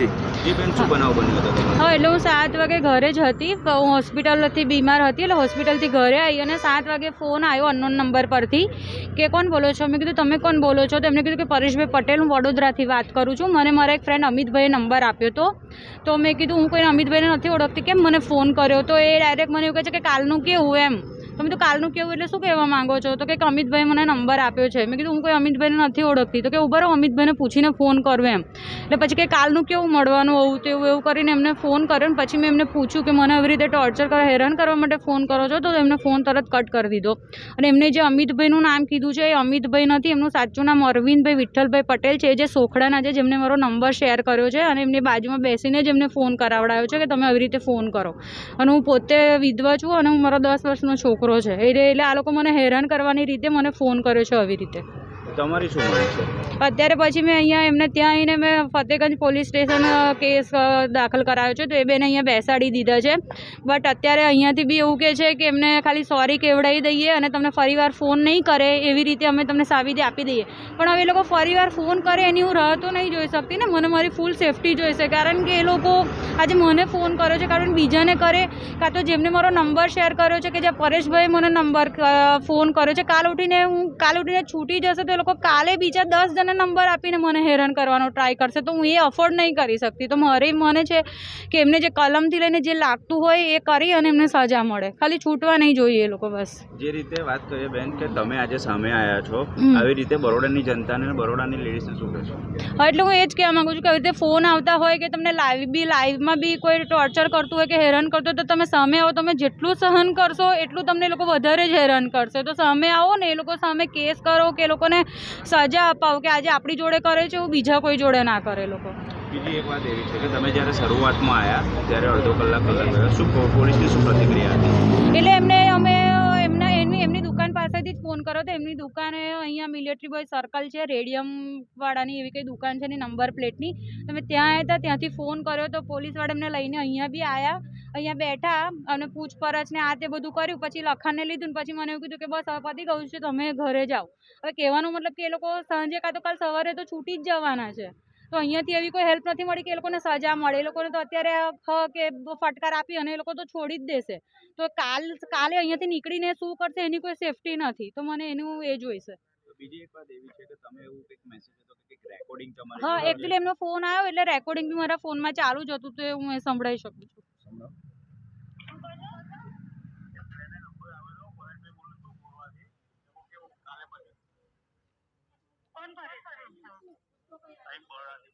જી. જી બેન શું બનાવ બન્યો હતો? હા એટલે હું સાત વાગે ઘરે જ હતી. હું હોસ્પિટલથી બીમાર હતી એટલે હોસ્પિટલથી ઘરે આવી અને સાત વાગે ફોન આવ્યો અનનોન નંબર પરથી કે કોણ બોલો છો? મેં કીધું તમે કોણ બોલો છો? તો એમણે કીધું કે પરેશભાઈ પટેલ હું વડોદરાથી વાત કરું છું. મને મારા એક ફ્રેન્ડ અમિતભાઈએ નંબર આપ્યો હતો તો મેં કીધું હું કોઈ અમિતભાઈને નથી ઓળખતી કેમ મને ફોન કર્યો? તો એ ડાયરેક્ટ મને એવું કહે છે કે કાલનું કેવું? એમ. તો મેં તો કાલનું કેવું એટલે શું કહેવા માંગો છો? તો કે અમિતભાઈ મને નંબર આપ્યો છે. મેં કીધું, હું કોઈ અમિતભાઈને નથી ઓળખતી. તો કે, ઊભા રહો, અમિતભાઈને પૂછીને ફોન કરું એમ. એટલે પછી કે કાલનું કેવું મળવાનું હોવું તેવું એવું કરીને એમને ફોન કર્યો ને પછી મેં એમને પૂછ્યું કે, મને આવી રીતે ટોર્ચર કરવા, હેરાન કરવા માટે ફોન કરો છો? તો એમને ફોન તરત કટ કરી દીધો. અને એમને જે અમિતભાઈનું નામ કીધું છે, એ અમિતભાઈ નથી, એમનું સાચું નામ અરવિંદભાઈ વિઠ્ઠલભાઈ પટેલ છે જે સોખડાના છે જેમને મારો નંબર શેર કર્યો છે અને એમની બાજુમાં બેસીને જ એમને ફોન કરાવડાયો છે કે, તમે આવી રીતે ફોન કરો. અને હું પોતે વિધવા છું અને હું મારો દસ વર્ષનો છોકરો છે. એટલે એટલે આ લોકો મને હેરાન કરવાની રીતે મને ફોન કર્યો છે આવી રીતે. તમારી શું માંગ છે? અત્યારે પછી મેં અહીંયા એમને ત્યાં આવીને મેં ફતેગંજ પોલીસ સ્ટેશન કેસ દાખલ કરાયો છે, તો એ બેને અહીંયા બેસાડી દીધા છે. બટ અત્યારે અહીંયાથી બી એવું કહે છે કે એમને ખાલી સોરી કેવડાવી દઈએ અને તમને ફરીવાર ફોન નહીં કરે, એવી રીતે અમે તમને સાબિતી આપી દઈએ. પણ હવે એ લોકો ફરીવાર ફોન કરે એની હું રાહ તો નહીં જોઈ શકતી ને, મને મારી ફૂલ સેફટી જોઈશે કારણ કે એ લોકો આજે મને ફોન કર્યો છે, કારણ બીજાને કરે, કાં તો જેમને મારો નંબર શેર કર્યો છે, કે જે પરેશભાઈ મને નંબર ફોન કર્યો છે. કાલ ઉઠીને હું, કાલ ઉઠીને છૂટી જશે તો એ લોકો કાલે બીજા દસ જણા નંબર આપીને મને હેરાન કરવાનો ટ્રાય કરશે તો હું એ અફોર્ડ નહીં કરી શકતી. તો મારે મને છે કે એમને જે કલમથી લઈને જે લાગતું હોય એ કરી અને એમને સજા મળે. ખાલી છૂટવા નહીં જોઈએ એ લોકો બસ. જે રીતે વાત કરીએ બેન કે તમે આજે સામે આવ્યા છો આવી રીતે બરોડાની જનતાને બરોડાની લેડીઝને શું કહેશો? હા એટલે હું એ જ કહેવા માગું છું કે આવી રીતે ફોન આવતા હોય કે તમને લાઈવ બી લાઈવમાં બી કોઈ ટોર્ચર કરતું હોય કે હેરાન કરતું હોય તો તમે સામે આવો તમે જેટલું સહન કરશો એટલું તમને એ લોકો વધારે જ હેરાન કરશે. તો સામે આવો ને એ લોકો સામે કેસ કરો કે એ લોકોને સજા અપાવો કે આજે આપણી જોડે કરે છે એવું બીજા કોઈ જોડે ના કરે લોકો. બીજી એક વાત એવી છે કે તમે જ્યારે શરૂઆતમાં આવ્યા ત્યારે અડધો કલાક કલાક શું પોલીસની શું પ્રતિક્રિયા હતી? એટલે એમને અમે ફોન કર્યો તો એમની દુકાને અહીંયા મિલિટરી બોય સર્કલ છે રેડિયમવાળાની એવી કંઈ દુકાન છે ને નંબર પ્લેટની. તમે ત્યાં આવ્યા ત્યાંથી ફોન કર્યો તો પોલીસવાળા એમને લઈને અહીંયા બી આવ્યા અહીંયા બેઠા અને પૂછપરછ ને આ તે બધું કર્યું. પછી લખાણને લીધું પછી મને એવું કીધું કે બસ હવે પતી ગયું છે, તમે ઘરે જાઓ. હવે કહેવાનો મતલબ કે એ લોકો સાંજે કાં તો કાલ સવારે તો છૂટી જ જવાના છે. તો અહીંયાથી એવી કોઈ હેલ્પ નથી મળી કે એ લોકોને સજા મળે. એ લોકોને તો અત્યારે ખ કે ફટકાર આપી અને એ લોકો તો છોડી જ દેશે. તો કાલ કાલે અહીંયાથી નીકળીને શું કરશે એની કોઈ સેફટી નથી. તો મને એનું એ જોઈશે. બીજી એક વાત એવી છે કે તમે એવું કંઈક મેસેજ હતો કે કંઈક રેકોર્ડિંગ હા એકચ્યુઅલી એમનો ફોન આવ્યો એટલે રેકોર્ડિંગ બી મારા ફોનમાં ચાલુ જ હતું તો હું એ સંભળાઈ શકું છું. டைம் போடாது